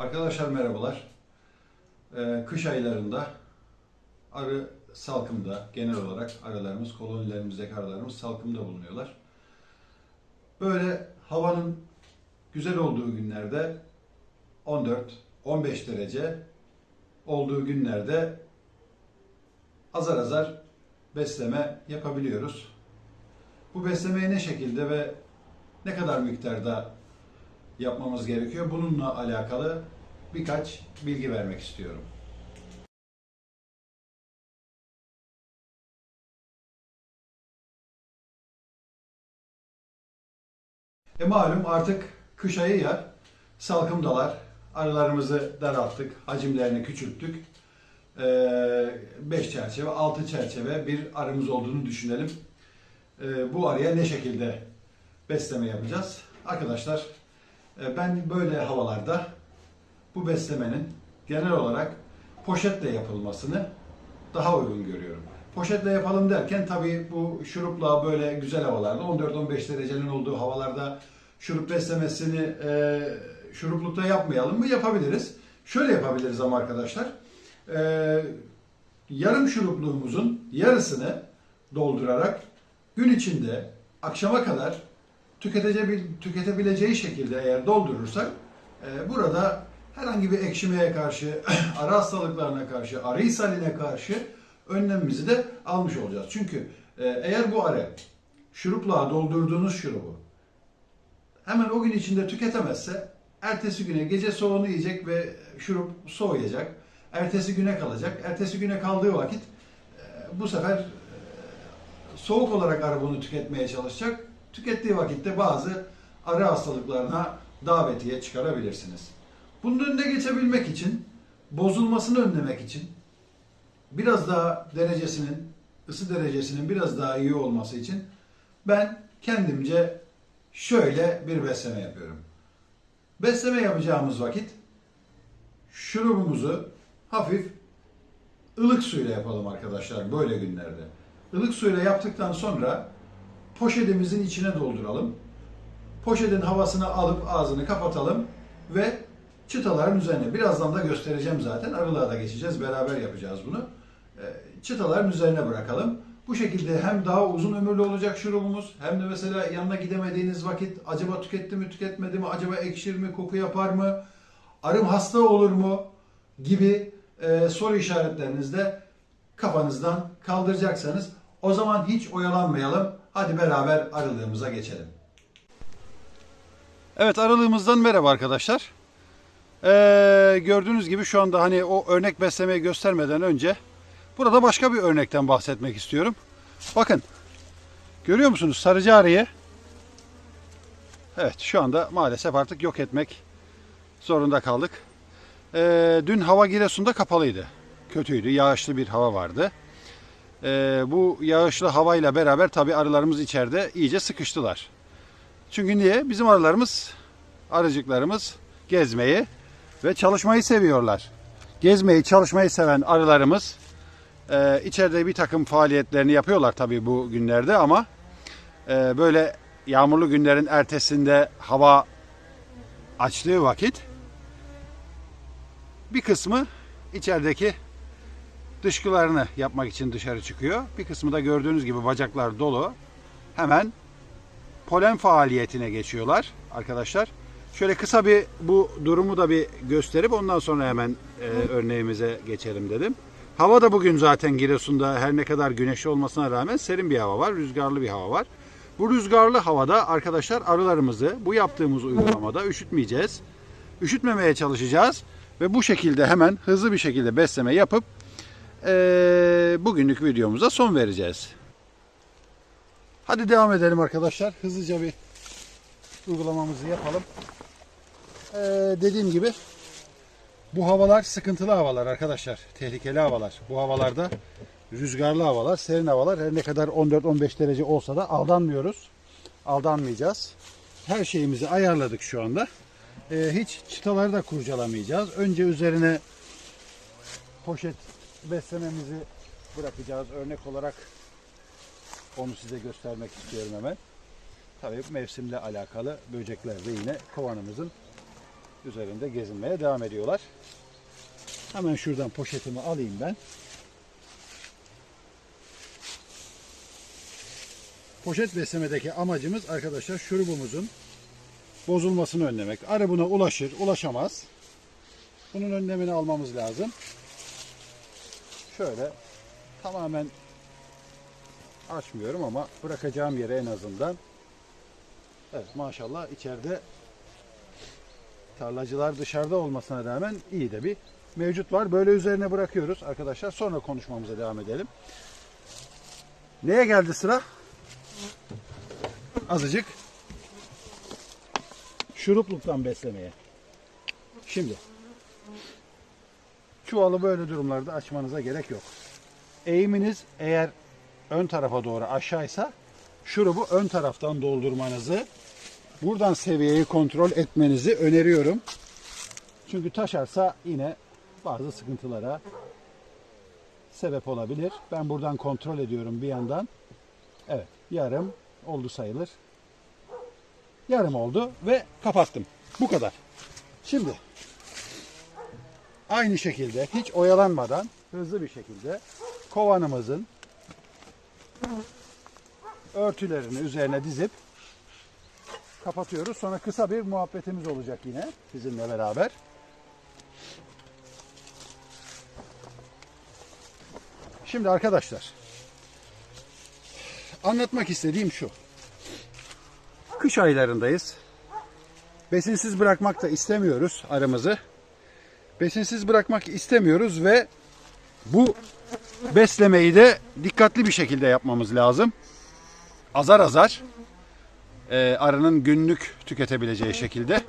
Arkadaşlar merhabalar. Ee, kış aylarında arı salkımda genel olarak arılarımız, kolonilerimizdeki arılarımız salkımda bulunuyorlar. Böyle havanın güzel olduğu günlerde 14-15 derece olduğu günlerde azar azar besleme yapabiliyoruz. Bu beslemeyi ne şekilde ve ne kadar miktarda yapmamız gerekiyor? Bununla alakalı birkaç bilgi vermek istiyorum. E malum artık kış ayı ya, salkımdalar. Arılarımızı daralttık, hacimlerini küçülttük. 5 çerçeve, 6 çerçeve bir arımız olduğunu düşünelim. Ee, bu arıya ne şekilde besleme yapacağız? Arkadaşlar ben böyle havalarda bu beslemenin genel olarak poşetle yapılmasını daha uygun görüyorum. Poşetle yapalım derken tabii bu şurupla böyle güzel havalarda 14-15 derecenin olduğu havalarda şurup beslemesini e, şuruplukta yapmayalım mı? Yapabiliriz. Şöyle yapabiliriz ama arkadaşlar. E, yarım şurupluğumuzun yarısını doldurarak gün içinde akşama kadar tüketebileceği şekilde eğer doldurursak e, burada herhangi bir ekşimeye karşı, arı hastalıklarına karşı, arı ishaline karşı önlemimizi de almış olacağız. Çünkü e, eğer bu arı şurupla doldurduğunuz şurubu hemen o gün içinde tüketemezse ertesi güne gece soğuğunu yiyecek ve şurup soğuyacak. Ertesi güne kalacak. Ertesi güne kaldığı vakit e, bu sefer e, soğuk olarak arı bunu tüketmeye çalışacak. Tükettiği vakitte bazı arı hastalıklarına davetiye çıkarabilirsiniz. Bunun önüne geçebilmek için, bozulmasını önlemek için biraz daha derecesinin, ısı derecesinin biraz daha iyi olması için ben kendimce şöyle bir besleme yapıyorum. Besleme yapacağımız vakit şurubumuzu hafif ılık suyla yapalım arkadaşlar böyle günlerde. Ilık suyla yaptıktan sonra poşetimizin içine dolduralım. Poşetin havasını alıp ağzını kapatalım ve çıtaların üzerine birazdan da göstereceğim zaten. Arılığa da geçeceğiz. Beraber yapacağız bunu. Ee, Çıtaların üzerine bırakalım. Bu şekilde hem daha uzun ömürlü olacak şurubumuz hem de mesela yanına gidemediğiniz vakit acaba tüketti mi tüketmedi mi acaba ekşir mi koku yapar mı arım hasta olur mu gibi e, soru işaretlerinizde kafanızdan kaldıracaksanız o zaman hiç oyalanmayalım. Hadi beraber arılığımıza geçelim. Evet aralığımızdan merhaba arkadaşlar. Ee, gördüğünüz gibi şu anda hani o örnek beslemeyi göstermeden önce burada başka bir örnekten bahsetmek istiyorum. Bakın görüyor musunuz sarıcı arıyı? Evet şu anda maalesef artık yok etmek zorunda kaldık. Ee, dün hava Giresun'da kapalıydı. Kötüydü. Yağışlı bir hava vardı. Ee, bu yağışlı havayla beraber tabi arılarımız içeride iyice sıkıştılar. Çünkü niye? Bizim arılarımız, arıcıklarımız gezmeyi ve çalışmayı seviyorlar. Gezmeyi, çalışmayı seven arılarımız e, içeride bir takım faaliyetlerini yapıyorlar tabii bu günlerde ama e, böyle yağmurlu günlerin ertesinde hava açtığı vakit bir kısmı içerideki dışkılarını yapmak için dışarı çıkıyor. Bir kısmı da gördüğünüz gibi bacaklar dolu. Hemen polen faaliyetine geçiyorlar arkadaşlar. Şöyle kısa bir bu durumu da bir gösterip ondan sonra hemen e, örneğimize geçelim dedim. Hava da bugün zaten Giresun'da her ne kadar güneşli olmasına rağmen serin bir hava var, rüzgarlı bir hava var. Bu rüzgarlı havada arkadaşlar arılarımızı bu yaptığımız uygulamada üşütmeyeceğiz. Üşütmemeye çalışacağız ve bu şekilde hemen hızlı bir şekilde besleme yapıp e, bugünlük videomuza son vereceğiz. Hadi devam edelim arkadaşlar. Hızlıca bir uygulamamızı yapalım. Ee, dediğim gibi bu havalar sıkıntılı havalar arkadaşlar. Tehlikeli havalar. Bu havalarda rüzgarlı havalar, serin havalar her ne kadar 14-15 derece olsa da aldanmıyoruz. Aldanmayacağız. Her şeyimizi ayarladık şu anda. Ee, hiç çıtaları da kurcalamayacağız. Önce üzerine poşet beslememizi bırakacağız. Örnek olarak onu size göstermek istiyorum hemen. Tabii mevsimle alakalı böcekler de yine kovanımızın üzerinde gezinmeye devam ediyorlar. Hemen şuradan poşetimi alayım ben. Poşet beslemedeki amacımız arkadaşlar şurubumuzun bozulmasını önlemek. Arı buna ulaşır, ulaşamaz. Bunun önlemini almamız lazım. Şöyle tamamen açmıyorum ama bırakacağım yere en azından. Evet maşallah içeride tarlacılar dışarıda olmasına rağmen iyi de bir mevcut var. Böyle üzerine bırakıyoruz arkadaşlar. Sonra konuşmamıza devam edelim. Neye geldi sıra? Azıcık şurupluktan beslemeye. Şimdi çuvalı böyle durumlarda açmanıza gerek yok. Eğiminiz eğer ön tarafa doğru aşağıysa şurubu ön taraftan doldurmanızı buradan seviyeyi kontrol etmenizi öneriyorum. Çünkü taşarsa yine bazı sıkıntılara sebep olabilir. Ben buradan kontrol ediyorum bir yandan. Evet yarım oldu sayılır. Yarım oldu ve kapattım. Bu kadar. Şimdi aynı şekilde hiç oyalanmadan hızlı bir şekilde kovanımızın örtülerini üzerine dizip kapatıyoruz. Sonra kısa bir muhabbetimiz olacak yine sizinle beraber. Şimdi arkadaşlar anlatmak istediğim şu. Kış aylarındayız. Besinsiz bırakmak da istemiyoruz arımızı. Besinsiz bırakmak istemiyoruz ve bu beslemeyi de dikkatli bir şekilde yapmamız lazım. Azar azar e, arının günlük tüketebileceği şekilde.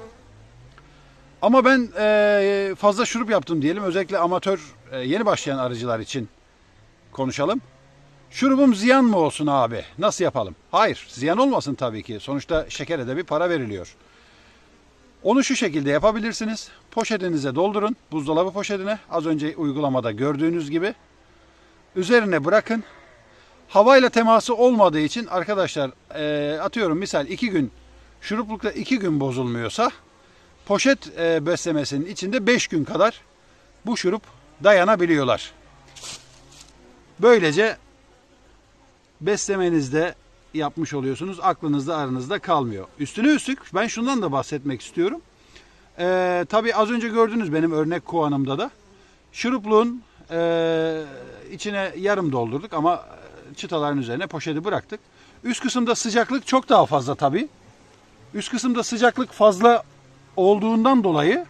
Ama ben e, fazla şurup yaptım diyelim. Özellikle amatör e, yeni başlayan arıcılar için konuşalım. Şurubum ziyan mı olsun abi? Nasıl yapalım? Hayır, ziyan olmasın tabii ki. Sonuçta şekere de bir para veriliyor. Onu şu şekilde yapabilirsiniz. Poşetinize doldurun. Buzdolabı poşetine. Az önce uygulamada gördüğünüz gibi. Üzerine bırakın. Havayla teması olmadığı için arkadaşlar e, atıyorum misal 2 gün şuruplukta 2 gün bozulmuyorsa poşet e, beslemesinin içinde 5 gün kadar bu şurup dayanabiliyorlar. Böylece beslemenizde yapmış oluyorsunuz. Aklınızda aranızda kalmıyor. Üstüne üstlük ben şundan da bahsetmek istiyorum. Ee, tabii az önce gördünüz benim örnek kovanımda da. Şurupluğun e, içine yarım doldurduk ama çıtaların üzerine poşeti bıraktık. Üst kısımda sıcaklık çok daha fazla tabii. Üst kısımda sıcaklık fazla olduğundan dolayı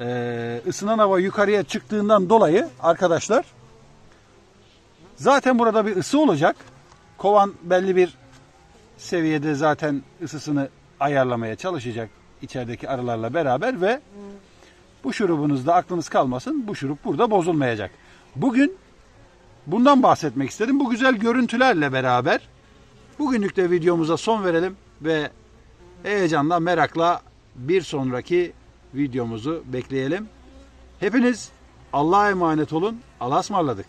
e, ısınan hava yukarıya çıktığından dolayı arkadaşlar Zaten burada bir ısı olacak. Kovan belli bir seviyede zaten ısısını ayarlamaya çalışacak içerideki arılarla beraber ve bu şurubunuzda aklınız kalmasın. Bu şurup burada bozulmayacak. Bugün bundan bahsetmek istedim. Bu güzel görüntülerle beraber bugünlük de videomuza son verelim ve heyecanla, merakla bir sonraki videomuzu bekleyelim. Hepiniz Allah'a emanet olun. Allah'a ısmarladık.